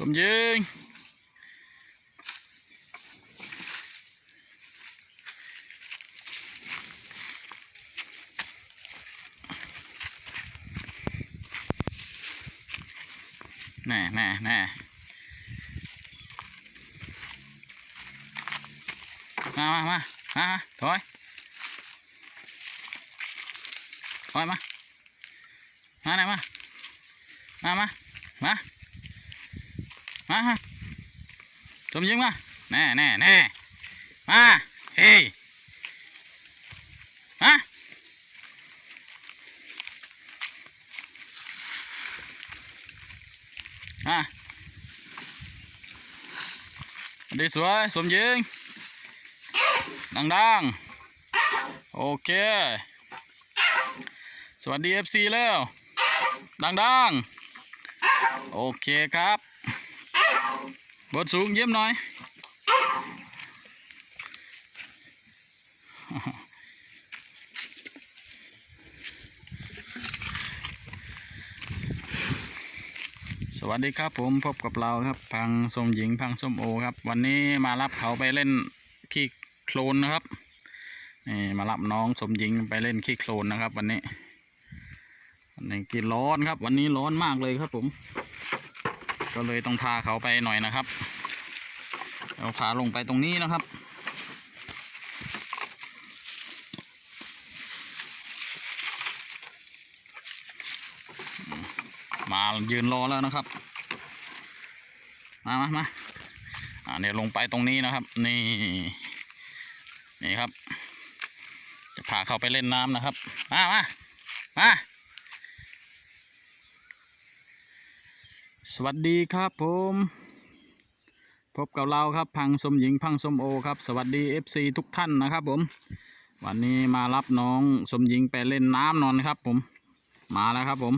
สมยิงแน่แน่แน่มามามามามาถอยถอยมา มาไหนมา มา มา มา มาฮะสมยิงมา แน่แน่แน่มาเฮ้ยมามาดีสวยสมยิง ดังๆโอเค สวัสดี FC แล้ว ดังๆโอเคครับ บดสูงเยี่ยมหน่อย สวัสดีครับผมพบกับเราครับ พังสมหญิงพังส้มโอครับ วันนี้มารับเขาไปเล่นขี้โคลนนะครับนี่มารับน้องสมหญิงไปเล่นขี้โคลนนะครับ วันนี้วันนี้กินร้อนครับ วันนี้ร้อนมากเลยครับผม ก็เลยต้องพาเขาไปหน่อยนะครับ เราพาลงไปตรงนี้นะครับ มายืนรอแล้วนะครับ มามามาอ่าเดี๋ยวลงไปตรงนี้นะครับ นี่ นี่ครับ จะพาเขาไปเล่นน้ำนะครับ มามามา สวัสดีครับผม พบกับเราครับพังสมหญิงพังสมโอครับ สวัสดี FC ทุกท่านนะครับผม วันนี้มารับน้องสมหญิงไปเล่นน้ำนอนครับผมมาแล้วครับผม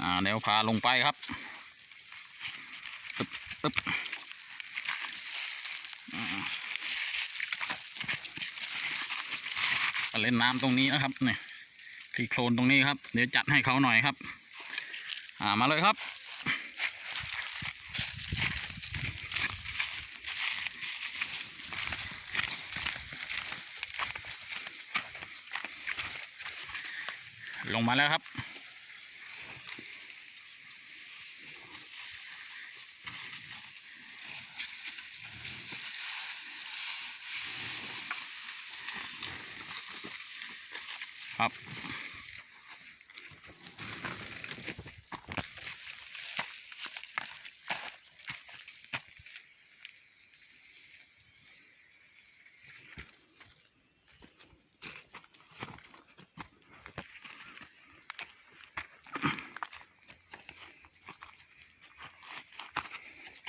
อ่าเดี๋ยวพาลงไปครับตึ๊บตึ๊บเล่นน้ำตรงนี้นะครับเนี่ย ที่โคลนตรงนี้ครับ เดี๋ยวจัดให้เขาหน่อยครับ อ่ามาเลยครับ ลงมาแล้วครับครับ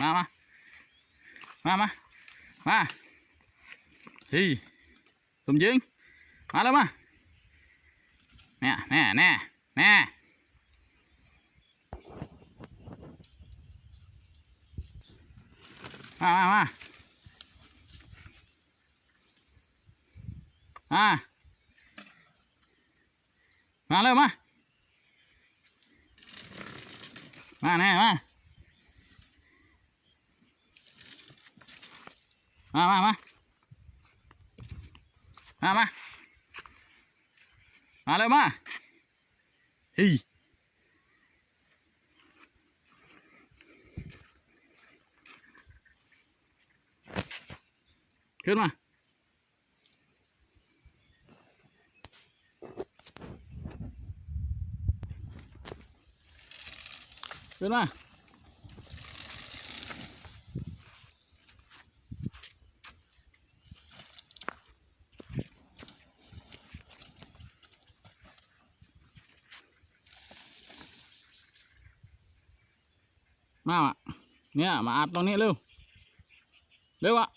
มามามามามาเฮ้ยสมยิงมาแล้วมาแน่แน่แน่แน่มามามามามาเร็วมา มาแน่มา มามามามามามาเลยมาเฮ้ยขึ้นมาขึ้นมามาอะ เนี่ย มาอาบตรงนี้เร็ว เร็วอะ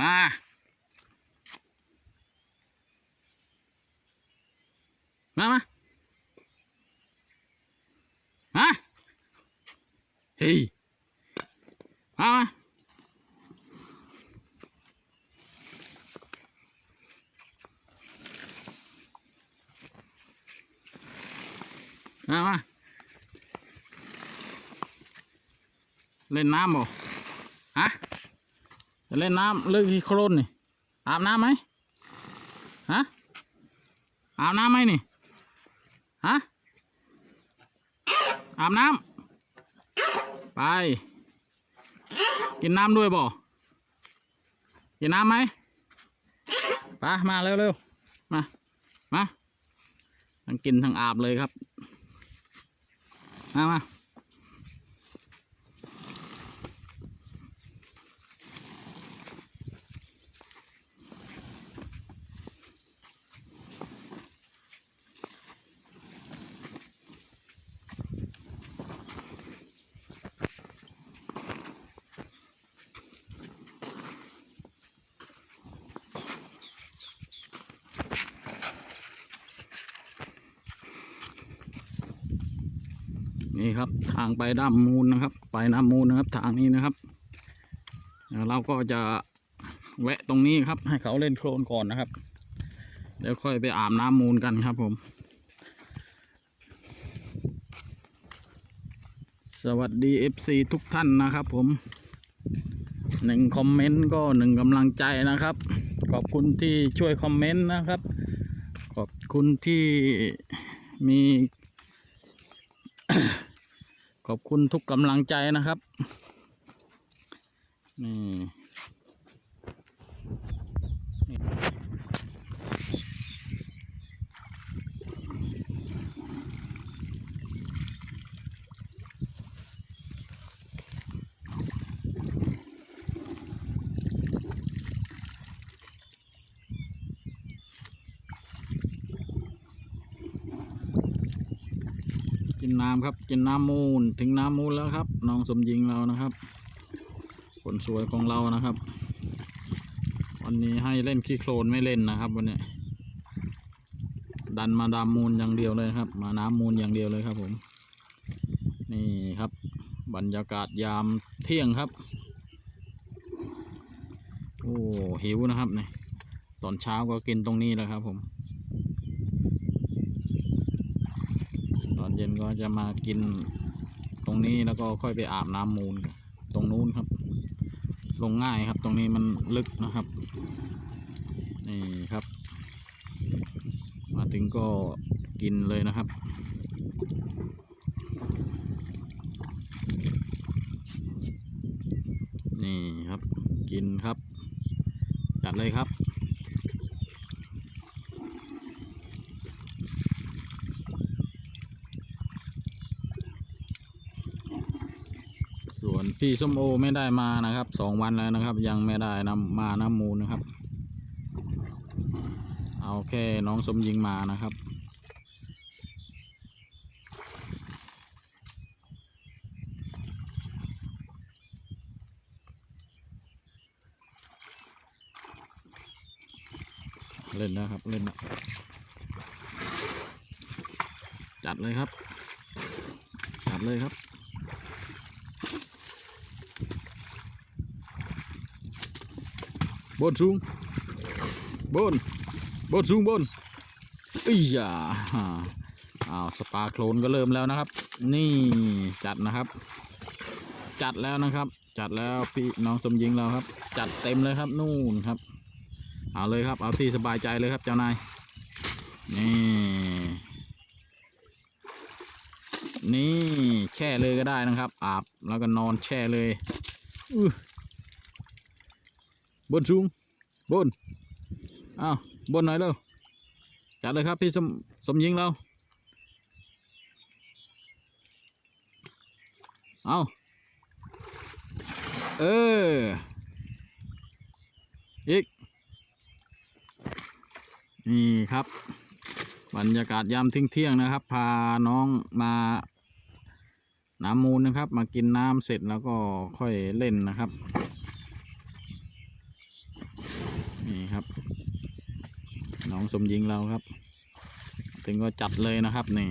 มามามาฮะเฮ้ย มา มา ม มามา เล่นน้ำบ่ฮะจะเล่นน้ำเลิกที่โครนนี่อาบน้ำไหมฮะอาบน้ำไหมนี่ฮะอาบน้ำไป กินน้ำด้วยบ่กินน้ำไหมไปมาเร็วๆมา มาทั้งกินทั้งอาบเลยครับ มามา นี่ครับทางไปด้ามมูลนะครับ ไปน้ำมูลนะครับ ทางนี้นะครับแล้วเราก็จะแวะตรงนี้ครับ ให้เขาเล่นโคลนก่อนนะครับเดี๋ยวค่อยไปอาบน้ำมูลกันครับผม สวัสดี FC ทุกท่านนะครับผมหนึ่งคอมเมนต์ก็หนึ่งกำลังใจนะครับ ขอบคุณที่ช่วยคอมเมนต์นะครับ ขอบคุณที่มี ขอบคุณทุกกำลังใจนะครับ นี่ กินน้ำครับ กินน้ำมูลถึงน้ำมูลแล้วครับ น้องสมยิงเรานะครับคนสวยของเรานะครับ วันนี้ให้เล่นขี้โคลนไม่เล่นนะครับ วันนี้ ดันมาดามมูลอย่างเดียวเลยครับ มาน้ำมูลอย่างเดียวเลยครับ ผม นี่ครับ บรรยากาศยามเที่ยงครับ โอ้หิวนะครับเนี่ยตอนเช้าก็กินตรงนี้แล้วครับ ผม ตอนเย็นก็จะมากินตรงนี้แล้วก็ค่อยไปอาบน้ำมูล ตรงนู้นครับ ลงง่ายครับ ตรงนี้มันลึกนะครับ นี่ครับ มาถึงก็กินเลยนะครับนี่ครับกินครับ จัดเลยครับ ส่วนพี่ส้มโอไม่ได้มานะครับสองวันแล้วนะครับ ยังไม่ได้นำมาน้ำมูลนะครับ เอาแค่น้องสมยิงมานะครับเล่นนะครับ เล่นนะจัดเลยครับ จัดเลยครับ บนสูงบนบนสูงบนอีหยาอ้าวสปาโคลนก็เริ่มแล้วนะครับ นี่จัดนะครับ จัดแล้วนะครับ จัดแล้วพี่น้องสมยิงเราครับ จัดเต็มเลยครับนู่นครับ เอาเลยครับ เอาที่สบายใจเลยครับเจ้านายนี่นี่แช่เลยก็ได้นะครับ อาบแล้วก็นอนแช่เลยอื้อ บนสูงบนอ้าวบนหน่อยเร็วจัดเลยครับพี่สมสมยิงเราเอาเอออีก นี่ครับ บรรยากาศยามเที่ยงๆนะครับ พาน้องมาน้ำมูลนะครับ มากินน้ำเสร็จแล้วก็ค่อยเล่นนะครับ นี่ ครับ น้องสมยิงเราครับ ถึงก็จัดเลยนะครับนี่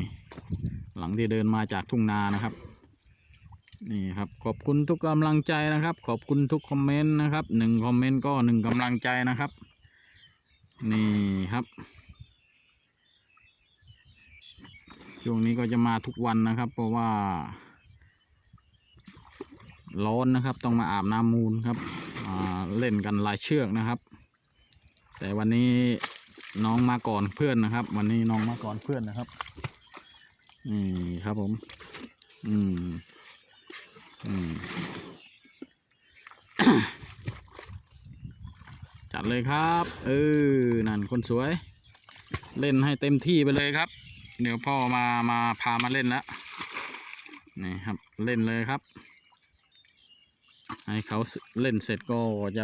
หลังที่เดินมาจากทุ่งนานะครับ นี่ครับขอบคุณทุกกำลังใจนะครับ ขอบคุณทุกคอมเมนต์นะครับหนึ่งคอมเมนต์ก็หนึ่งกำลังใจนะครับ นี่ครับช่วงนี้ก็จะมาทุกวันนะครับ เพราะว่า ร้อนนะครับ ต้องมาอาบน้ำมูลครับเล่นกันลายเชือกนะครับ แต่วันนี้น้องมาก่อนเพื่อนนะครับ วันนี้น้องมาก่อนเพื่อนนะครับนี่ครับผม อืม อืม จัดเลยครับ เออ นั่นคนสวย เล่นให้เต็มที่ไปเลยครับ เดี๋ยวพ่อมามาพามาเล่นแล้วนี่ครับ เล่นเลยครับ ให้เขาเล่นเสร็จก็จะ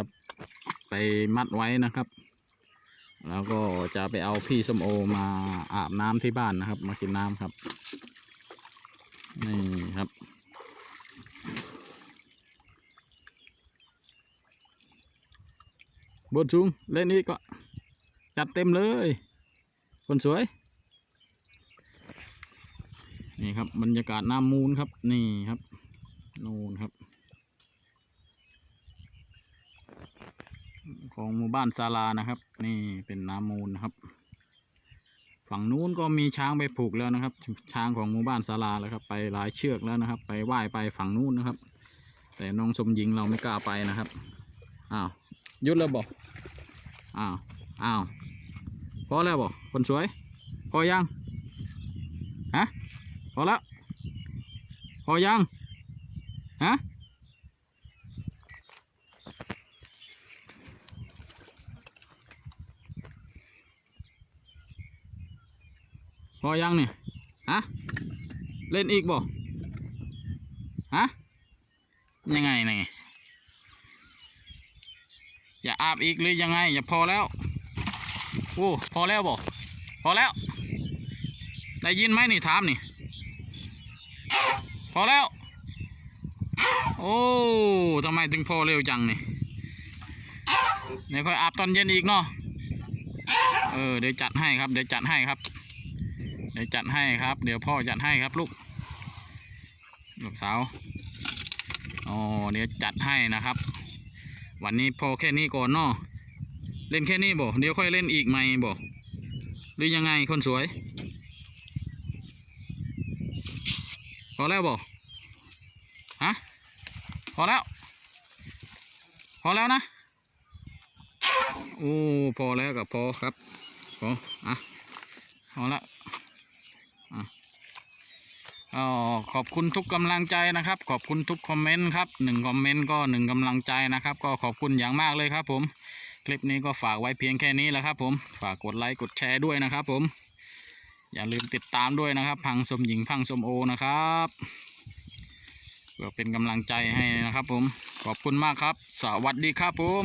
ไปมัดไว้นะครับ แล้วก็จะไปเอาพี่ส้มโอมาอาบน้ำที่บ้านนะครับ มากินน้ำครับนี่ครับ บนสูงเล่นนี้ก็จัดเต็มเลย คนสวย นี่ครับบรรยากาศน้ำมูลครับ นี่ครับ นูนครับ ของหมู่บ้านศาลานะครับ นี่เป็นน้ำมูลนะครับ ฝั่งนู้นก็มีช้างไปผูกแล้วนะครับ ช้างของหมู่บ้านศาลาแล้วครับ ไปหลายเชือกแล้วนะครับ ไปไหว้ไปฝั่งนู้นนะครับ แต่น้องสมหญิงเราไม่กล้าไปนะครับอ้าวหยุดแล้วบอกอ้าวอ้าวพอแล้วบอกคนสวย พอยังฮะพอแล้วพอยังฮะ อยังเนี่ยฮะเล่นอีกบ่ฮะยังไงนี่อย่าอาบอีกหรือยังไง อย่าพอแล้วโอ้พอแล้วบ่พอแล้ว ได้ยินไหมนี่ถามนี่ พอแล้ว โอ้ทำไมถึงพอเร็วจังนี่เดี๋ยวค่อยอาบตอนเย็นอีกเนาะเออเดี๋ยวจัดให้ครับ เดี๋ยวจัดให้ครับ ดี๋ยวจัดให้ครับ เดี๋ยวพ่อจัดให้ครับลูกลูกสาวอ๋อเดี๋ยวจัดให้นะครับ วันนี้พอแค่นี้ก่อนเนาะเล่นแค่นี้บ่เดี๋ยวค่อยเล่นอีกไหมบ่หรือยังไงคนสวยพอแล้วบ่ฮะพอแล้วพอแล้วนะโอ้พอแล้วกับพอครับพออะพอและอะ ก็ขอบคุณทุกกำลังใจนะครับ ขอบคุณทุกคอมเมนต์ครับหนึ่งคอมเมนต์ก็หนึ่งกำลังใจนะครับ ก็ขอบคุณอย่างมากเลยครับ ผม คลิปนี้ก็ฝากไว้เพียงแค่นี้แหละครับ ผมฝากกดไลค์กดแชร์ด้วยนะครับ ผม อย่าลืมติดตามด้วยนะครับ พังสมหญิงพังสมโอนะครับเพื่อเป็นกำลังใจให้นะครับ ผมขอบคุณมากครับ สวัสดีครับผม